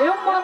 É Eu moro.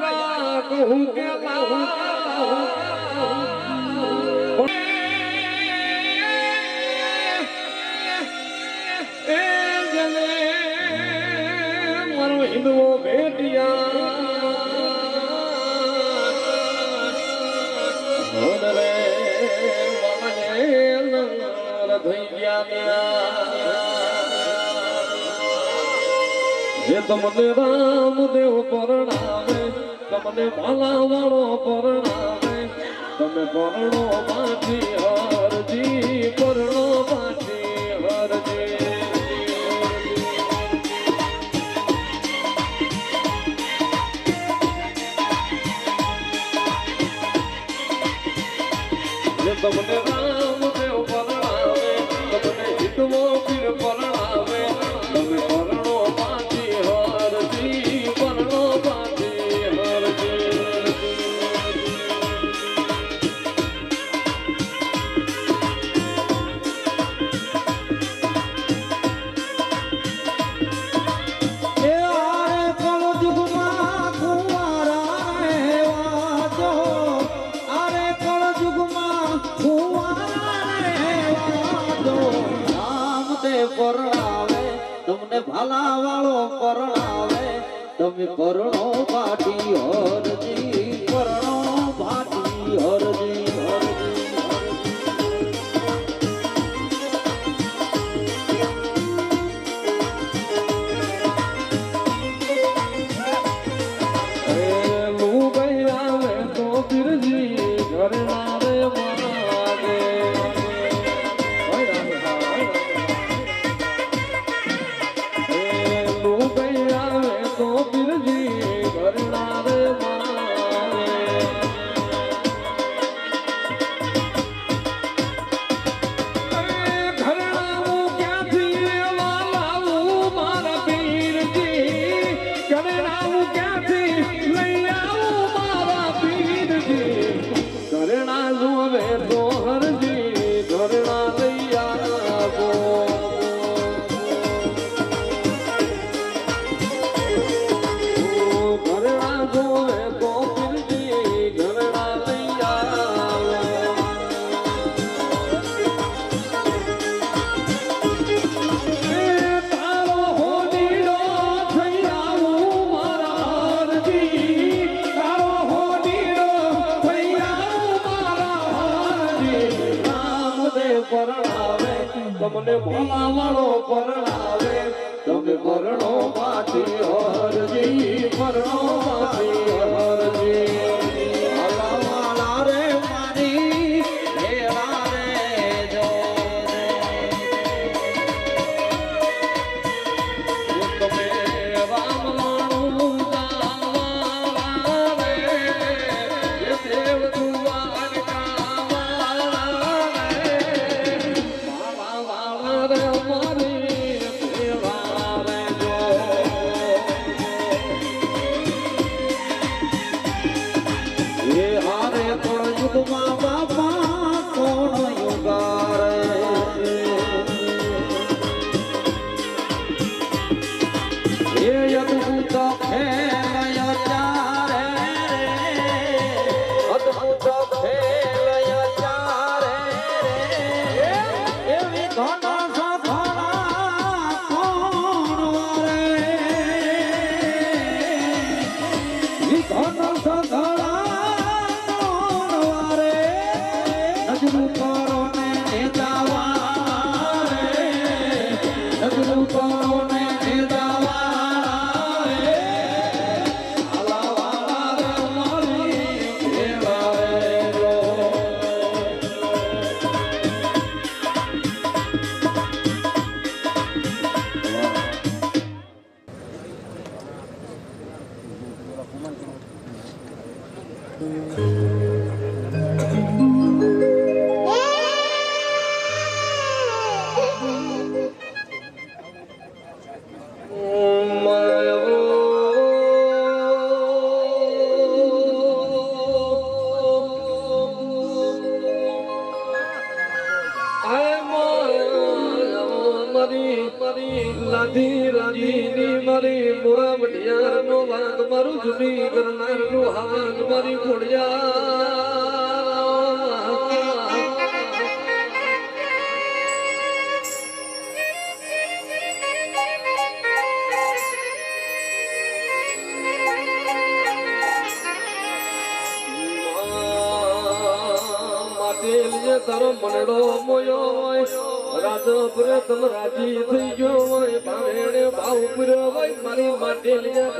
હીરા કહું કે એ જને મારો હિંદવો ભેટિયા નર થઈ ગયા જે તમને રામદેવ પરણાવે તમને ભાલા વાળો પરણાવે. તમે પરણો માથી હરજી પરણો માથી હરજી. તમને પાસે પરણાવે તમને ભાલા વાળો પરણાવે તમે પરણો પાટી હર poder. તમને બોલાવાળો પરણાવે તમે પરણો માથી હરજી પરણો માથી હરજી to પર તમ રાજી થઈ ગયો હોય ભાવેણે ભાવ પૂર્યો હોય મારી માટેલિયા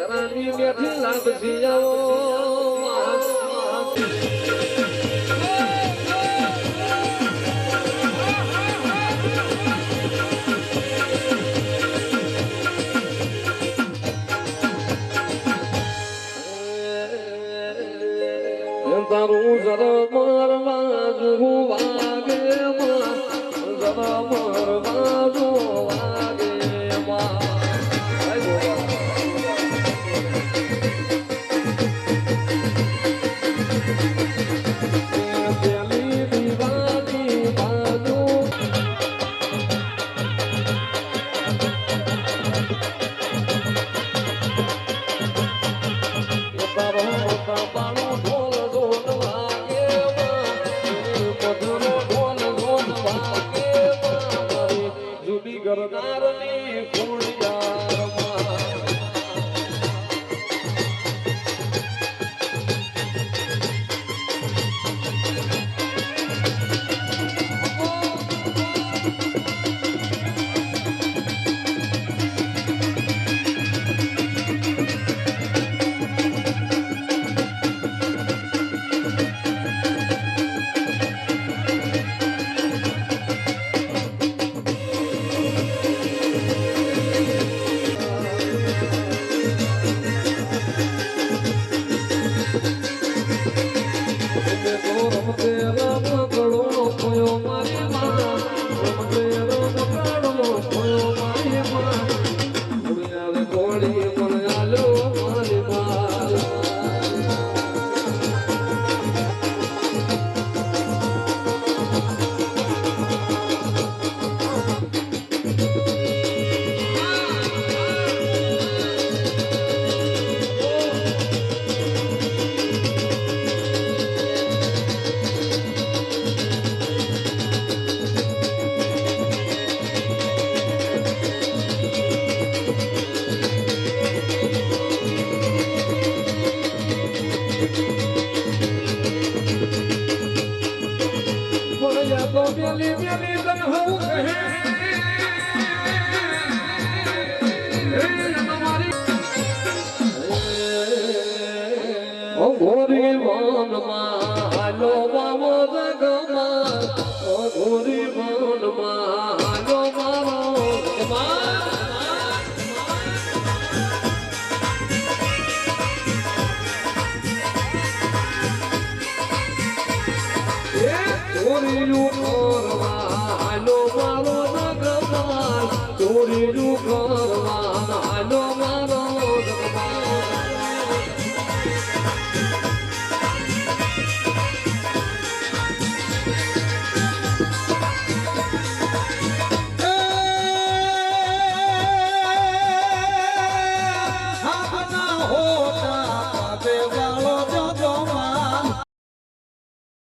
હાલો મારો નગરમાલ